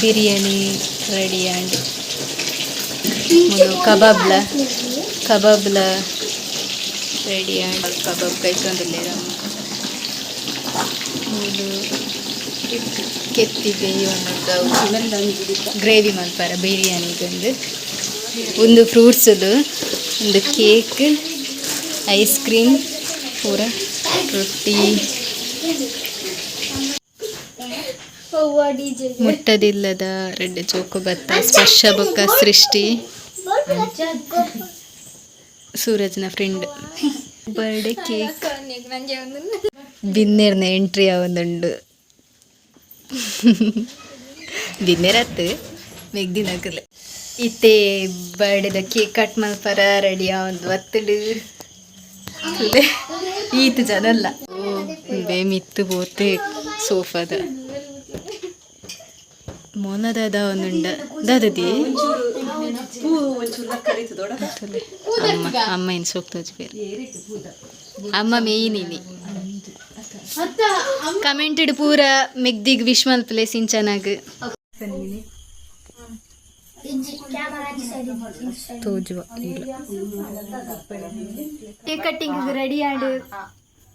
Biryani ready and ಕಬಾಬ್ಲ ಕಬಾಬ್ಲ ready and kebab ಕೈತೊಂದಿಲ್ಲ ಮೂಲು ಒಂದು ಗ್ರೇವಿ ಮಾಡ್ತಾರೆ ಬಿರಿಯಾನಿಗೊಂದು. ಒಂದು ಫ್ರೂಟ್ಸದು ಒಂದು ಕೇಕ್ ಐಸ್ ಕ್ರೀಮ್ ಪೂರ ರೊಟ್ಟಿ. ಮುಟ್ಟದಿಲ್ಲದ ರೆಡ್ ಚೋಕು ಭತ್ತ ಸ್ಪರ್ಶ ಬೊಕ್ಕ ಸೃಷ್ಟಿ. ಸೂರಜ್ನ ಫ್ರೆಂಡ್ ಬರ್ಡೇ ಕೇಕ್ ಬಿನ್ನೇರ್ನ ಎಂಟ್ರಿ ಆವೊಂದುಂಡು ಬಿನ್ನೇರತ್ತು ಮೆಗ್ದಿನಕಲೆ ಇತ್ತೆ ಬರ್ಡೇದ ಕೇಕ್ ಕಟ್ ಮಲ್ಪರ ರೆಡಿ ಆವೊಂದು ಒತ್ತಡು. ಈತ ಜನಲ್ಲ ಬೇ ಮಿತ್ತು ಪೋತೆ ಸೋಫಾದ. ಮೊನದಾದ ಒಂದುಂಡ ದಾದದಿ? ಅಮ್ಮ ಅಮ್ಮ ಏನು ಸೋಕ್ತೋಜ್ ಬೇರೆ. ಅಮ್ಮ ಮೇಯ್ನಿನಿ ಕಮೆಂಟೆಡ್ ಪೂರ ಮೆಗ್ದಿಗ್ ವಿಶ್ಮಲ್ ಪ್ಲೇಸ್ ಇಂಚನಾಗ್ ತೋಜುವ. Cake cutting ready add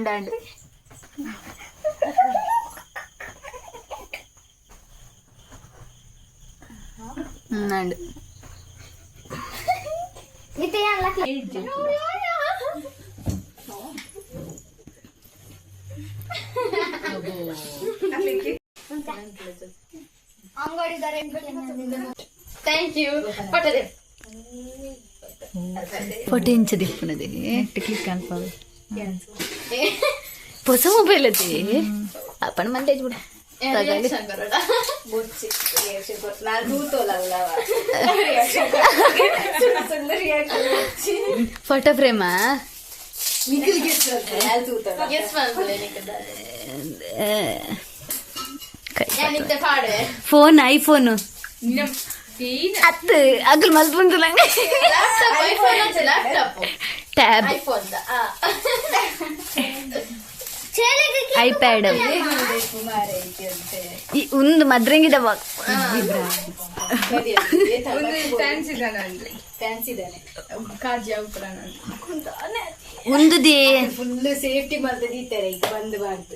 Brand అండి అండి ఫోటో ఇంచు తీసుకున్నది టికెట్ కన్ఫర్మ్ ಯು ಪಟ್ಟದೆ ಫೋಟೋ ಇಂಚ ದಿಪ್ಪುನದೆ ಕ್ಲಿಕ್ ಅಲ್ಪ ಹೊಸ ಮೊಬೈಲ್ ಅದೇ ಅಪ್ಪನ ಮಂದೆ ಬಿಡ ಫೋಟೋ ಫ್ರೇಮಾ ಫೋನ್ ಐಫೋನ್ ಹತ್ತು ಅಗ್ಲು ಮಲ್ಪುಂದು ನಂಗೆ ಟ್ಯಾಬ್ ಐಪ್ಯಾಡ್ ಒಂದು ಮದ್ರಂಗಿದ ಒಂದು ದೇ ಫುಲ್ ಸೇಫ್ಟಿ ಮಾಡ್ತದೆ ಇತ್ತಾರೆ ಈಗ ಬಂದು ಮಾಡ್ತು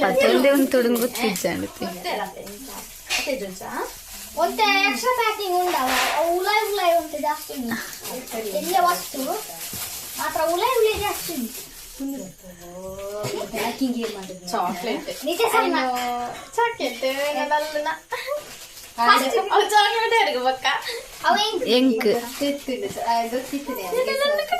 ಪತ್ತೊಂದೇ ಒಂದು ತುಡುಂಗು ತಿಜ್ಜಾಂಡು ಒಂತೆ ಎಕ್ಸ್ಟ್ರಾ ಪ್ಯಾಕಿಂಗ್ ಉಂಡವ ಉಲಾಯ್ ಉಲಾಯ್ ಅಂತ ಜಾಸ್ತಿ ಎಲ್ಲ ವಸ್ತು ಮಾತ್ರ ಉಲಾಯ್ ಉಲಾಯ್ ಜಾಸ್ತಿ ಪ್ಯಾಕಿಂಗ್ ಏನು ಮಾಡಿದ್ರು ಚಾಕ್ಲೇಟ್ ನಿಜ ಸಣ್ಣ ಚಾಕ್ಲೇಟ್ ಏನದಲ್ಲ ಚಾಕ್ಲೇಟ್ ಯಾರಿಗೆ ಬಕ್ಕ ಅವ ಹೆಂಗ್ ಹೆಂಗ್ ಗೊತ್ತಿತ್ತು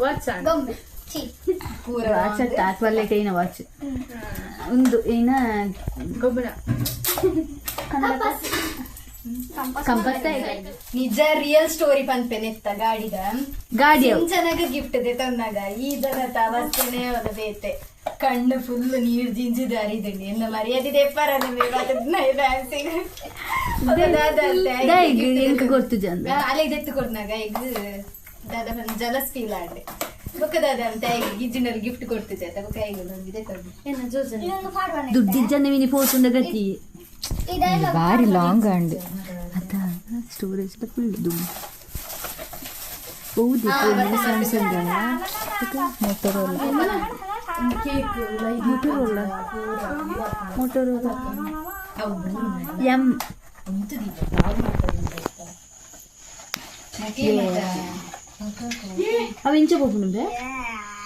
ವಾಚ್ ಗೊಂಬೆ ಚಿ ಪೂರ ವಾಚ್ ಒಂದು ಏನ ಗೊಬ್ಬರ ಕಂಪಸ್ ನಿಜ ರಿಯಲ್ ಸ್ಟೋರಿ ಪಂಪೆನೆತ್ತ ಗಾಡಿದ. ಗಾಡಿ ಚೆನ್ನಾಗ ಗಿಫ್ಟ್ ದೆ ತಂದಾಗ ಈ ಜನ ಅವರ ಬೇತೆ ಕಣ್ಣು ಫುಲ್ ನೀರು ತೆಪ್ಪರ ಎಂಕ ಗೊತ್ತು ಜನ ಅಲೆಗ್ ಎತ್ತು ಕೊಡ್ನಾಗ ಈಗ ದಾದ ಜಲಸ್ ಫೀಲ್ ಆಡ್ರೆ ಬೊಕ್ಕ ದಾದ ಅಂತ ಗಿಜ್ಜಿನಲ್ಲಿ ಗಿಫ್ಟ್ ಕೊಡ್ತಿದ್ದೆ ಅಂತ ಬೊಕ್ಕ ನಮ್ಗೆ ಏನ ಜೋಜನ ವಿನಿ ಗತಿ ಬಾರಿ ಲಾಂಗ್ ಅಂಡ್ ಅದ ಸ್ಟೋರೇಜ್ ಫುಲ್ ದುಡ್ಡು. ಹೌದು మోటరోలా మోటరోలా ఎం అవి ఇంచబోపు నుండే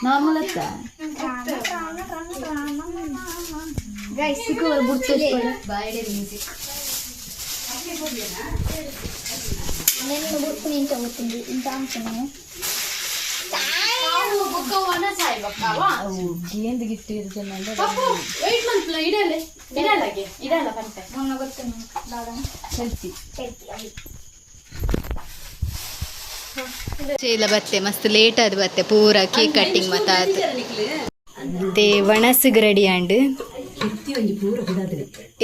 నార్మల్ అత్త గుర్తు నేను గుర్తు ఇంచబోతుంది ఇంత అంటున్నాను પકવવાના થાય બકાવા ಏನು ಗಿಫ್ಟ್ ಇರುತ್ತೆ ನಂದು ಪಪ್ಪು ವೆಯ್ಟ್ ಮಾಡ್ಲ ಇಡಲ್ಲ ಇಡಲ್ಲಗೆ ಇಡಲ್ಲ ಪಂತೆ ಮೊನ್ನೆ ಹೆಲ್ತಿ ಹೆಲ್ತಿ ಸೆಲ್ಫಿ ಇಲ್ಲ ಬತ್ತೆ ಮಸ್ತ್ ಲೇಟ್ ಅದು ಬತ್ತೆ ಪೂರ ಕೇಕ್ ಕಟ್ಟಿಂಗ್ ಮತ್ತಾತು ಮತ್ತೆ ಒಣಸಿಗೆ ready and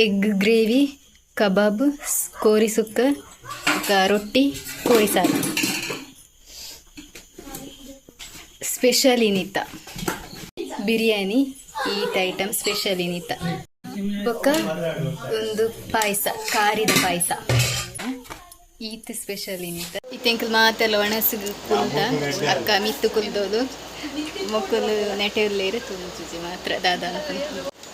egg gravy kebab ಕೋರಿ ಸುಕ್ಕ ರೊಟ್ಟಿ ಕೋರಿ ಸಾರು. ಸ್ಪೆಷಲ್ ಇನಿತ ಬಿರಿಯಾನಿ ಈತ ಐಟಮ್ ಸ್ಪೆಷಲ್ ಇನಿತ ಬೊಕ್ಕ ಒಂದು ಪಾಯಸ ಕಾರಿದ ಪಾಯಸ. ಈತ್ ಸ್ಪೆಷಲ್ ಇನಿತ ಇತ್ತೆಂಕಲ್ ಮಾತೆಲ್ಲ ಒಣಸಿಗೆ ಕುಲ್ದ ಅಕ್ಕ ಮಿತ್ತು ಕುಲ್ದೋದು. ಮಕ್ಕಳು ನೆಟೆಯಲ್ಲೇರು ತುಂಬಿ ಮಾತ್ರ ದಾದಾನ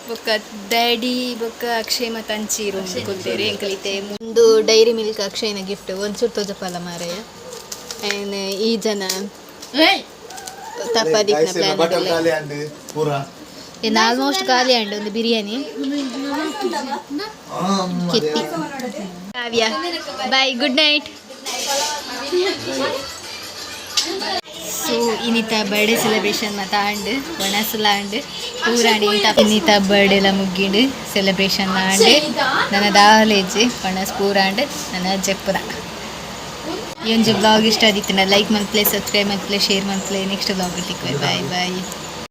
ಬೊಕ್ಕ ಡ್ಯಾಡಿ ಬೊಕ್ಕ ಅಕ್ಷಯ್ ಮತ್ತು ಅಂಚೀರು ಕುಲ್ದೇರಿ ಎಂಕಲಿತೆ. ಮುಂದು ಡೈರಿ ಮಿಲ್ಕ್ ಅಕ್ಷಯನ ಗಿಫ್ಟ್ ಒಂಚೂರು ತೋಜಪಲ್ಲ ಮಾರಯ್ಯ. ಆ್ಯಂಡ್ ಈ ಜನ. ತಪ್ಪದಿಕ್ನ ಪ್ಲಾನ್ ಅಂಡ್ ಪೂರ ಇನ್ನು ಆಲ್ಮೋಸ್ಟ್ ಖಾಲಿ ಅಂಡ್ ಒಂದು ಬಿರಿಯಾನಿ ಕಿತ್ತಿ Kavya bye good night so ಇನ್ನಿತ birthday celebration ಮಾತ ಅಂಡ್ ಒಣಸಲ ಅಂಡ್ ಪೂರಾಣಿ ಇನ್ನಿತ ಬರ್ಡೇ ಎಲ್ಲ ಮುಗ್ಗಿಂಡು ಸೆಲೆಬ್ರೇಷನ್ ಅಂಡ್ ನನ್ನ ದಾಲೇಜ್ ಒಣಸ್ ಪೂರಾಂಡ್ ನನ್ನ ಜಪ್ಪುರ ಈ ಒಂದು ಬ್ಲಾಗ್ ಇಷ್ಟ ಆದಿತ್ತು ಲೈಕ್ ಮಂತ್ಲೆ ಸಬ್ಸ್ಕ್ರೈಬ್ ಮಂತ್ಲೆ ಶೇರ್ ಮಂತ್ಲೆ ನೆಕ್ಸ್ಟ್ ಬ್ಲಾಗ್ ಇಟ್ಟಿಕ್ವೆ ಬಾಯ್ ಬಾಯ್